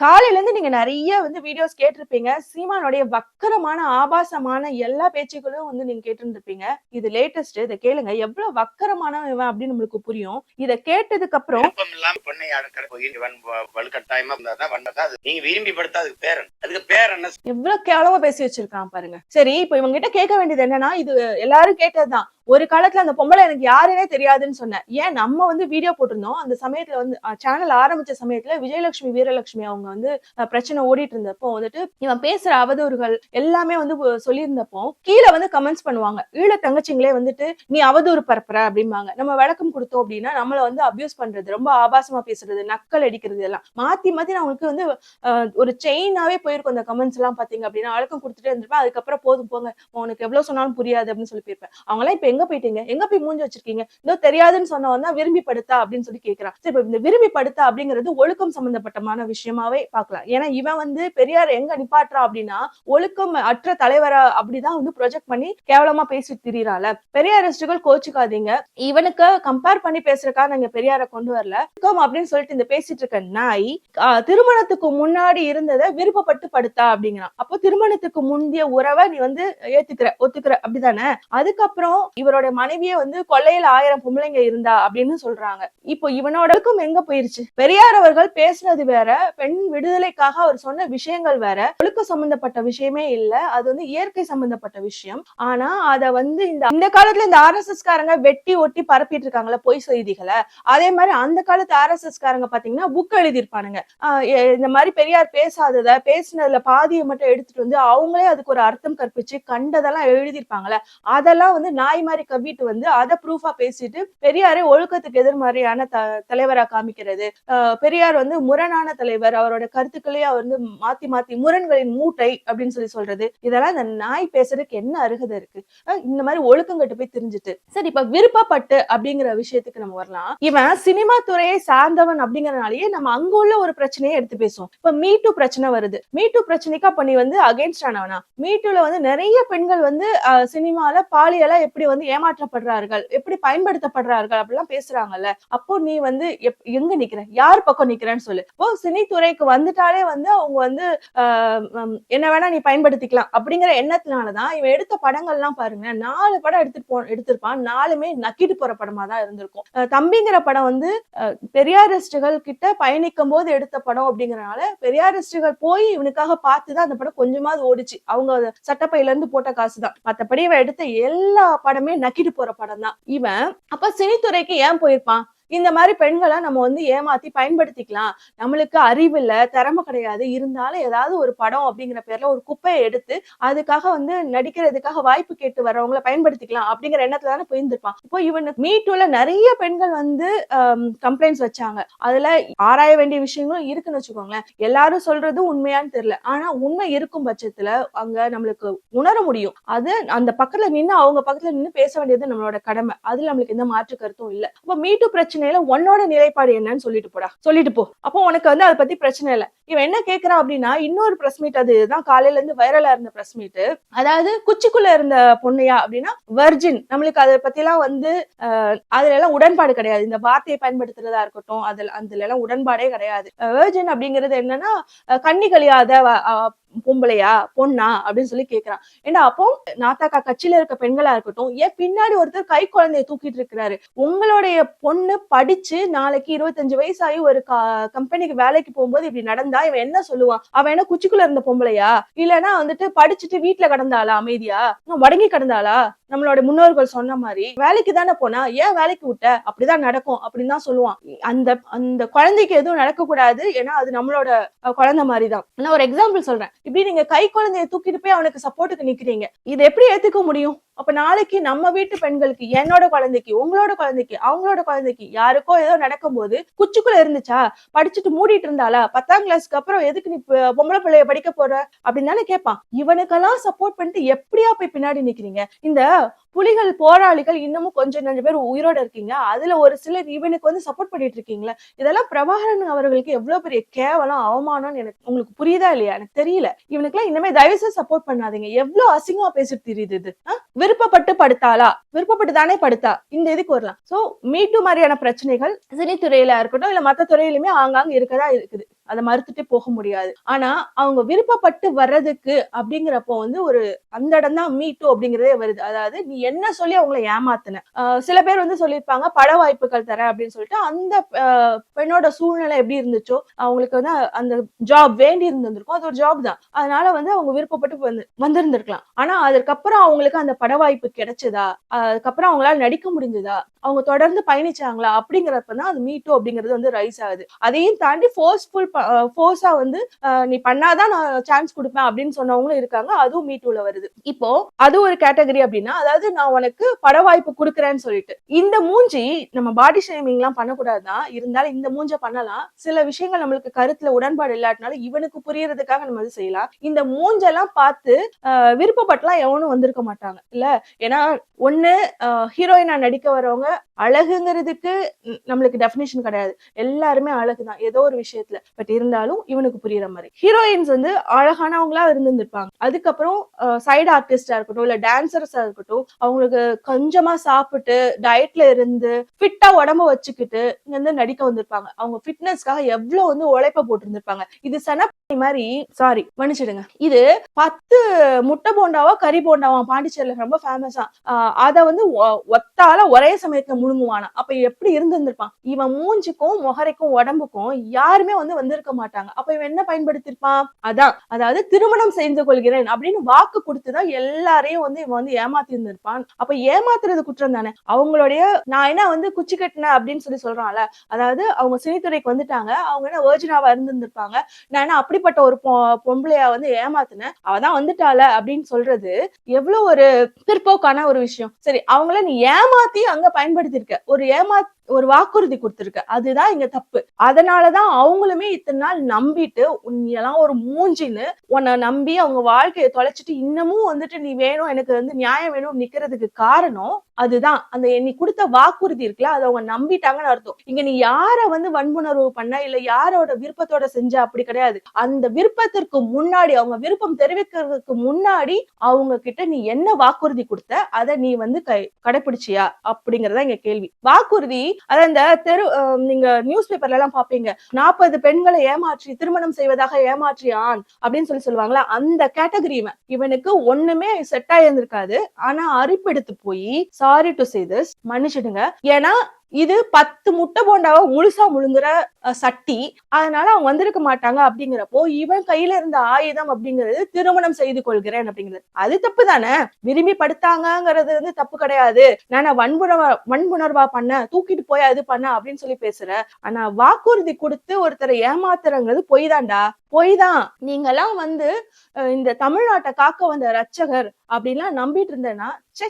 காலையில இருந்து நீங்க நிறைய வந்து வீடியோஸ் கேட்டிருப்பீங்க. சீமானுடைய வக்கரமான ஆபாசமான எல்லா பேச்சுக்களும் வந்து நீங்க கேட்டிருந்திருப்பீங்க. இது லேட்டஸ்ட் இதை கேளுங்க. எவ்வளவு வக்கரமானவன் இவன் அப்படின்னு நம்மளுக்கு புரியும். இதை கேட்டதுக்கு அப்புறம் வலுக்கட்டாயமா இருந்தாதான் வந்ததா அது. நீங்க விரும்பி படுத்தா அதுக்கு பேர் என்ன? அதுக்கு பேர் என்ன? எவ்வளவு கேவலமா பேசி வச்சிருக்கான் பாருங்க. சரி இப்ப இவங்க கிட்ட கேட்க வேண்டியது என்னன்னா இது எல்லாரும் கேட்டதுதான். ஒரு காலத்துல அந்த பொம்பளை எனக்கு யாருன்னே தெரியாதுன்னு சொன்னேன். ஏன்? நம்ம வந்து வீடியோ போட்டிருந்தோம். அந்த சமயத்துல வந்து சேனல் ஆரம்பிச்ச சமயத்துல விஜயலட்சுமி வீரலட்சுமி அவங்க வந்து பிரச்சனை ஓடிட்டு இருந்தப்போ வந்துட்டு இவன் பேசுற அவதூறுகள் எல்லாமே வந்து சொல்லியிருந்தப்போ கீழே வந்து கமெண்ட்ஸ் பண்ணுவாங்க. ஈழ தங்கச்சிங்களே வந்துட்டு நீ அவதூறு பரப்புற அப்படிம்பாங்க. நம்ம விளக்கம் கொடுத்தோம் அப்படின்னா நம்மள வந்து அபியூஸ் பண்றது ரொம்ப ஆபாசமா பேசுறது நக்கல் அடிக்கிறது எல்லாம் மாத்தி மாத்தி அவங்களுக்கு வந்து ஒரு செயினாவே போயிருக்கும் அந்த கமெண்ட்ஸ் எல்லாம் பாத்தீங்க அப்படின்னா வழக்கம் கொடுத்துட்டே இருந்திருப்பேன். அதுக்கப்புறம் போதும் போங்க. உனக்கு எவ்வளவு சொன்னாலும் புரியாது அப்படின்னு சொல்லி போயிருப்பேன். அவங்க எல்லாம் இப்ப எங்க போயிட்டீங்க? எங்க போய் மூஞ்சி வச்சிருக்கீங்க? இதோ தெரியாதுன்னு சொன்னவன் தான் விரும்பி படுத்தா அப்படின்னு சொல்லி கேக்குறான். சரி இப்ப இந்த விரும்பி படுத்தா அப்படிங்கிறது ஒழுக்கம் சம்பந்தப்பட்டமான விஷயமாவே பார்க்கலாம். ஏன்னா இவன் வந்து பெரியார் எங்க நிப்பாட்டுறா அப்படின்னா ஒழுக்கம் அற்ற தலைவரா அப்படிதான் வந்து ப்ரொஜெக்ட் பண்ணி கேவலமா பேசி திரியறால பெரியாரிஸ்டுகள் கோச்சுக்காதீங்க. இவனுக்கு கம்பேர் பண்ணி பேசுறக்கா நாங்க பெரியார கொண்டு வரல. அப்படின்னு சொல்லிட்டு இந்த பேசிட்டு இருக்க நாய் திருமணத்துக்கு முன்னாடி இருந்ததை விருப்பப்பட்டு படுத்தா அப்படிங்கிறான். அப்போ திருமணத்துக்கு முந்தைய உறவை நீ வந்து ஏத்துக்கிற ஒத்துக்கிற அப்படிதானே? அதுக்கப்புறம் இவரோட மனைவியே வந்து கொள்ளையில ஆயிரம் பொம்பளைங்க இருந்தா அப்படின்னு சொல்றாங்க. இப்போ இவனோடக்கும் எங்க போயிருச்சு? பெரியார் அவர்கள் பேசுனது வேற பெண் விடுதலைக்காக அவர் சொன்ன விஷயங்கள் வேற. ஒழுக்க சம்பந்தப்பட்ட விஷயமே இல்ல அது வந்து இயற்கை சம்பந்தப்பட்ட விஷயம். ஆனா அத வந்து இந்த இந்த காலத்துல இந்த ஆர்எஸ்எஸ் காரங்க வெட்டி ஒட்டி பரப்பிட்டு இருக்காங்களா பொய் செய்திகளை. அதே மாதிரி அந்த காலத்து ஆர்எஸ்எஸ் காரங்க பாத்தீங்கன்னா புக் எழுதியிருப்பானுங்க. இந்த மாதிரி பெரியார் பேசாதத பேசினதுல பாதியை மட்டும் எடுத்துட்டு வந்து அவங்களே அதுக்கு ஒரு அர்த்தம் கற்பிச்சு கண்டதெல்லாம் எழுதியிருப்பாங்கல்ல. அதெல்லாம் வந்து நாய் மாதிரி கவிட்டு வந்து அதை ப்ரூஃபா பேசிட்டு பெரியாரை ஒழுக்கத்துக்கு எதிர்மறையான த தலைவரா காமிக்கிறது. பெரியார் வந்து முரணான தலைவர். அவரோட கருத்துக்களையே அவர் வந்து மாத்தி மாத்தி முரண்களின் மூட்டை அப்படின்னு சொல்லி சொல்றது. இதெல்லாம் இந்த நாய் பேசுறதுக்கு என்ன அருகதை இருக்கு? இந்த மாதிரி ஒழுக்கம் போய் தெரிஞ்சுட்டு. சரி இப்ப விருப்பப்பட்டு அப்படிங்கிற விஷயத்துக்கு நம்ம வரலாம். இவன் சினிமா துறையை சார்ந்தவன் அப்படிங்கறனாலயே நம்ம அங்க உள்ள ஒரு பிரச்சனையை எடுத்து பேசுவோம். இப்ப மீட்டு பிரச்சனை வருது. மீட்டு பிரச்சனைக்கா பண்ணி வந்து அகேன்ஸ்ட் ஆனவனா? மீட்டுல வந்து நிறைய பெண்கள் வந்து சினிமால பாலியலா எப்படி வந்து ஏமாற்றப்படுறார்கள் எப்படி பயன்படுத்தப்படுறார்கள் அப்படிலாம் பேசுறாங்கல்ல. அப்போ நீ வந்து எங்க நிக்கிற? யார் பக்கம் நிக்கிறேன்னு சொல்லு. இப்போ சினித்துறைக்கு வந்துட்டாலே வந்து அவங்க வந்து என்ன வேணா நீ பயன்படுத்திக்கலாம் அப்படிங்கிற எண்ணத்தினாலதான் இவன் எடுத்த படங்கள்லாம் பாருங்க நாலு படம் எடுத்துட்டு போ எடுத்திருப்பான். நாலுமே நக்கிட்டு போற படமா தான் இருந்திருக்கும் தம்பிங்கிற படம் வந்து பெரியாரிஸ்டுகள் கிட்ட பயணிக்கும் போது எடுத்த படம் அப்படிங்கறனால பெரியாரிஸ்டுகள் போய் இவனுக்காக பார்த்துதான் அந்த படம் கொஞ்சமாவது ஓடிச்சு. அவங்க சட்டப்பையில இருந்து போட்ட காசுதான். மத்தபடி இவன் எடுத்த எல்லா படமே நக்கிட்டு போற படம் தான் இவன் அப்ப சினித்துறைக்கு ஏன் போயிருப்பான்? இந்த மாதிரி பெண்களை நம்ம வந்து ஏமாத்தி பயன்படுத்திக்கலாம். நம்மளுக்கு அறிவு இல்ல திறமை கிடையாது. இருந்தாலும் ஏதாவது ஒரு படம் அப்படிங்கிற பேர்ல ஒரு குப்பையை எடுத்து அதுக்காக வந்து நடிக்கிறதுக்காக வாய்ப்பு கேட்டு வர்றவங்களை பயன்படுத்திக்கலாம் அப்படிங்கிற எண்ணத்துல தானே போயிருந்திருப்பான் இப்போ இவன் மீட்டூல நிறைய பெண்கள் வந்து கம்ப்ளைண்ட்ஸ் வச்சாங்க. அதுல ஆராய வேண்டிய விஷயங்களும் இருக்குன்னு வச்சுக்கோங்களேன். எல்லாரும் சொல்றது உண்மையான்னு தெரியல. ஆனா உண்மை இருக்கும் பட்சத்துல அங்க நம்மளுக்கு உணர முடியும். அது அந்த பக்கத்துல நின்னு அவங்க பக்கத்துல நின்னு பேச வேண்டியது நம்மளோட கடமை. அதுல நம்மளுக்கு எந்த மாற்று கருத்தும் இல்லை. அப்ப மீட்டு பிரச்சனையில உன்னோட நிலைப்பாடு என்னன்னு சொல்லிட்டு போடா. சொல்லிட்டு போ. அப்போ உனக்கு வந்து அதை பத்தி பிரச்சனை இல்லை. இவன் என்ன கேக்குறான் அப்படின்னா இன்னொரு பிரஸ் மீட் அதுதான் காலையில இருந்து வைரலா இருந்த பிரஸ் மீட் அதாவது குச்சிக்குள்ள இருந்த பொண்ணையா அப்படின்னா வர்ஜின் நம்மளுக்கு அதை பத்தி எல்லாம் வந்து அதுல எல்லாம் உடன்பாடு கிடையாது. இந்த வார்த்தையை பயன்படுத்துறதா இருக்கட்டும் அதுல அதுல எல்லாம் உடன்பாடே கிடையாது. வர்ஜின் அப்படிங்கிறது என்னன்னா கண்ணி கழியாத பொம்பளையா பொண்ணா அப்படின்னு சொல்லி கேக்குறான். ஏன்னா அப்போ நாத்தாக்கா கட்சியில இருக்க பெண்களா இருக்கட்டும் ஏன் பின்னாடி ஒருத்தர் கை குழந்தைய தூக்கிட்டு இருக்கிறாரு? உங்களுடைய பொண்ணு படிச்சு நாளைக்கு இருபத்தஞ்சு வயசாகி ஒரு கம்பெனிக்கு வேலைக்கு போகும்போது இப்படி நடந்தா இவன் என்ன சொல்லுவான்? அவன் என்ன குச்சிக்குள்ள இருந்த பொம்பளையா? இல்லனா வந்துட்டு படிச்சுட்டு வீட்டுல கடந்தாளா அமைதியா? மடங்கி கிடந்தாளா? நம்மளோட முன்னோர்கள் சொன்ன மாதிரி வேலைக்கு தானே போனா ஏன் வேலைக்கு விட்ட? அப்படிதான் நடக்கும் அப்படின்னு தான் சொல்லுவான். அந்த அந்த குழந்தைக்கு எதுவும் நடக்க கூடாது ஏன்னா அது நம்மளோட குழந்தை மாதிரி தான் நான் ஒரு எக்ஸாம்பிள் சொல்றேன். இப்படி நீங்க கை குழந்தைய தூக்கிட்டு போய் அவனுக்கு சப்போர்ட்டுக்கு நிக்கிறீங்க. இது எப்படி ஏத்துக்க முடியும்? அப்ப நாளைக்கு நம்ம வீட்டு பெண்களுக்கு என்னோட குழந்தைக்கு உங்களோட குழந்தைக்கு அவங்களோட குழந்தைக்கு யாருக்கோ ஏதோ நடக்கும்போது குச்சிக்குள்ள இருந்துச்சா? படிச்சுட்டு மூடிட்டு இருந்தாளா? பத்தாம் கிளாஸ்க்கு அப்புறம் எதுக்கு நீ பொம்பளை பிள்ளைய படிக்க போற? அப்படின்னு தானே கேட்பான் இவனுக்கெல்லாம் சப்போர்ட் பண்ணிட்டு எப்படியா போய் பின்னாடி நிக்கிறீங்க? இந்த புலிகள் போராளிகள் இன்னமும் கொஞ்சம் கொஞ்சம் பேர் உயிரோட இருக்கீங்க. அதுல ஒரு சிலர் இவனுக்கு வந்து சப்போர்ட் பண்ணிட்டு இருக்கீங்களா. இதெல்லாம் பிரபாகரன் அவர்களுக்கு எவ்வளவு பெரிய கேவலம் அவமானம்னு எனக்கு உங்களுக்கு புரியுதா இல்லையா? எனக்கு தெரியல. இவனுக்குலாம் இனிமே தயவு செய்து சப்போர்ட் பண்ணாதீங்க. எவ்வளவு அசிங்கமா பேசிட்டு தெரியுது இது. ஆ? விருப்பப்பட்டு படுத்தாளா? விருப்பப்பட்டு தானே படுத்தா? இந்த இதுக்கு வரலாம். சோ மீட்டு மாதிரியான பிரச்சனைகள் சினித்துறையில இருக்கட்டும் இல்ல மத்த துறையிலுமே ஆங்காங்க இருக்கதா இருக்குது. அதை மறுத்துட்டு போக முடியாது. ஆனா அவங்க விருப்பப்பட்டு வர்றதுக்கு அப்படிங்கிறப்போ வந்து ஒரு அந்த இடம் தான் மீ டூ அப்படிங்கிறதே வருது. அதாவது நீ என்ன சொல்லி அவங்கள ஏமாத்தின? சில பேர் வந்து சொல்லியிருப்பாங்க பட வாய்ப்புகள் தரேன் அப்படின்னு சொல்லிட்டு அந்த பெண்ணோட சூழ்நிலை எப்படி இருந்துச்சோ அவங்களுக்கு வந்து அந்த ஜாப் வேண்டி இருந்திருக்கும் அது ஒரு ஜாப் தான். அதனால வந்து அவங்க விருப்பப்பட்டு வந்து வந்திருந்திருக்கலாம். ஆனா அதுக்கப்புறம் அவங்களுக்கு அந்த பட வாய்ப்பு கிடைச்சதா? அதுக்கப்புறம் அவங்களால நடிக்க முடிஞ்சதா? அவங்க தொடர்ந்து பயணிச்சாங்களா அப்படிங்கிறப்ப தான் அது மீ டூ அப்படிங்கிறது வந்து ரைஸ் ஆகுது. அதையும் தாண்டி ஃபோர்ஸ்ஃபுல் ஃபோர்ஸா வந்து நீ பண்ணாதான் நான் சான்ஸ் கொடுப்பேன் அப்படின்னு சொன்னவங்களும் இருக்காங்க. அதுவும் மீட்டுல வருது. இப்போ அது ஒரு கேட்டகரி அப்படின்னா அதாவது நான் உனக்கு பட வாய்ப்பு கொடுக்குறேன்னு சொல்லிட்டு. இந்த மூஞ்சி நம்ம பாடி ஷேமிங் எல்லாம் பண்ணக்கூடாதுதான் இருந்தாலும் இந்த மூஞ்ச பண்ணலாம். சில விஷயங்கள் நம்மளுக்கு கருத்துல உடன்பாடு இல்லாட்டினாலும் இவனுக்கு புரியறதுக்காக நம்ம அது செய்யலாம். இந்த மூஞ்செல்லாம் பார்த்து விருப்பப்பட்டலாம் எவனும் வந்திருக்க மாட்டாங்க. இல்ல? ஏன்னா ஒண்ணு ஹீரோயினா நடிக்க வரவங்க it அழகுங்கிறதுக்கு நம்மளுக்கு டெஃபினேஷன் கிடையாது. எல்லாருமே அழகுதான். ஏதோ ஒரு விஷயத்துல. பட் இருந்தாலும் இவனுக்கு புரியுற மாதிரி. ஹீரோயின்ஸ் வந்து அழகானவங்களா இருந்திருப்பாங்க அதுக்கப்புறம் சைடு ஆர்டிஸ்டா இருக்கட்டும் இல்ல டான்சர்ஸா இருக்கட்டும் அவங்களுக்கு கொஞ்சமா சாப்பிட்டு டயட்ல இருந்து ஃபிட்டா உடம்ப வச்சுக்கிட்டு இங்க வந்து நடிக்க வந்திருப்பாங்க. அவங்க ஃபிட்னஸ்க்காக எவ்வளவு வந்து உழைப்ப போட்டிருந்திருப்பாங்க. இது சனப்பி மாதிரி சாரி மன்னிச்சிடுங்க. இது பத்து முட்டை போண்டாவா கறி போண்டாவா பாண்டிச்சேரியில ரொம்ப ஃபேமஸா அதை வந்து ஒ- ஒத்தால ஒரே சமயத்துல முழுங்குவானா? அப்ப எப்படி இருந்திருந்திருப்பான்? இவன் மூஞ்சிக்கும் முகரைக்கும் உடம்புக்கும் யாருமே வந்து வந்திருக்க மாட்டாங்க. அப்ப இவன் என்ன பயன்படுத்திருப்பான்? அதான் அதாவது திருமணம் செய்து கொள்கிறேன் அப்படின்னு வாக்கு கொடுத்துதான் எல்லாரையும் வந்து இவன் வந்து ஏமாத்தி இருந்திருப்பான் அப்ப ஏமாத்துறது குற்றம் தானே? அவங்களுடைய நான் என்ன வந்து குச்சி கட்டினேன் அப்படின்னு சொல்லி சொல்றான்ல அதாவது அவங்க சினித்துறைக்கு வந்துட்டாங்க அவங்க என்ன வேர்ஜினாவா இருந்திருப்பாங்க நான் என்ன அப்படிப்பட்ட ஒரு பொ- பொம்பளையா வந்து ஏமாத்தினேன்? அவதான் வந்துட்டால அப்படின்னு சொல்றது எவ்வளவு ஒரு பிற்போக்கான ஒரு விஷயம். சரி அவங்கள நீ ஏமாத்தி அங்க பயன்படுத்தி இருக்க ஒரு ஏமாத் ஒரு வாக்குறுதி கொடுத்துருக்கு. அதுதான் இங்க தப்பு. அதனாலதான் அவங்களுமே இத்தனை நாள் நம்பிட்டு உன்னையெல்லாம் ஒரு மூஞ்சின்னு உன்னை நம்பி அவங்க வாழ்க்கையை தொலைச்சிட்டு இன்னமும் வந்துட்டு நீ வேணும் எனக்கு வந்து நியாயம் வேணும் நிக்கிறதுக்கு காரணம் அதுதான். அந்த நீ கொடுத்த வாக்குறுதி இருக்குல்ல அதை அவங்க நம்பிட்டாங்கன்னு அர்த்தம். இங்க நீ யார வந்து வன்புணர்வு பண்ண இல்ல யாரோட விருப்பத்தோட செஞ்ச அப்படி கிடையாது. அந்த விருப்பத்திற்கு முன்னாடி அவங்க விருப்பம் தெரிவிக்கிறதுக்கு முன்னாடி அவங்க கிட்ட நீ என்ன வாக்குறுதி கொடுத்த அதை நீ வந்து கை கடைபிடிச்சியா அப்படிங்கறதா இங்க கேள்வி. வாக்குறுதி அதான் இந்த தெரு நீங்க நியூஸ் பேப்பர்ல எல்லாம் பாப்பீங்க நாற்பது பெண்களை ஏமாற்றி திருமணம் செய்வதாக ஏமாற்றியான் அப்படின்னு சொல்லி சொல்லுவாங்களா? அந்த கேட்டகரி இவன். இவனுக்கு ஒண்ணுமே செட் ஆயிருந்திருக்காது. ஆனா அரிப்பெடுத்து போய் சாரி டு சே திஸ் மன்னிச்சிடுங்க. ஏன்னா இது பத்து முட்டை போண்டாவை முழுசா முழுங்குற சட்டி. அதனால அவங்க வந்திருக்க மாட்டாங்க அப்படிங்கிறப்போ இவன் கையில இருந்த ஆயுதம் அப்படிங்கிறது திருமணம் செய்து கொள்கிறேன் அப்படிங்கிறது. அது தப்பு தானே? விரும்பி படுத்தாங்கிறது வந்து தப்பு கிடையாது. நான் வன்புணர்வா வன்புணர்வா பண்ண தூக்கிட்டு போய் அது பண்ண அப்படின்னு சொல்லி பேசுற. ஆனா வாக்குறுதி கொடுத்து ஒருத்தரை ஏமாத்துறங்கிறது பொய் தான்டா. பொய் தான். நீங்கெல்லாம் வந்து இந்த தமிழ்நாட்டை காக்க வந்த ரட்சகர் அப்படின்லாம் நம்பிட்டு இருந்தேன்னா சே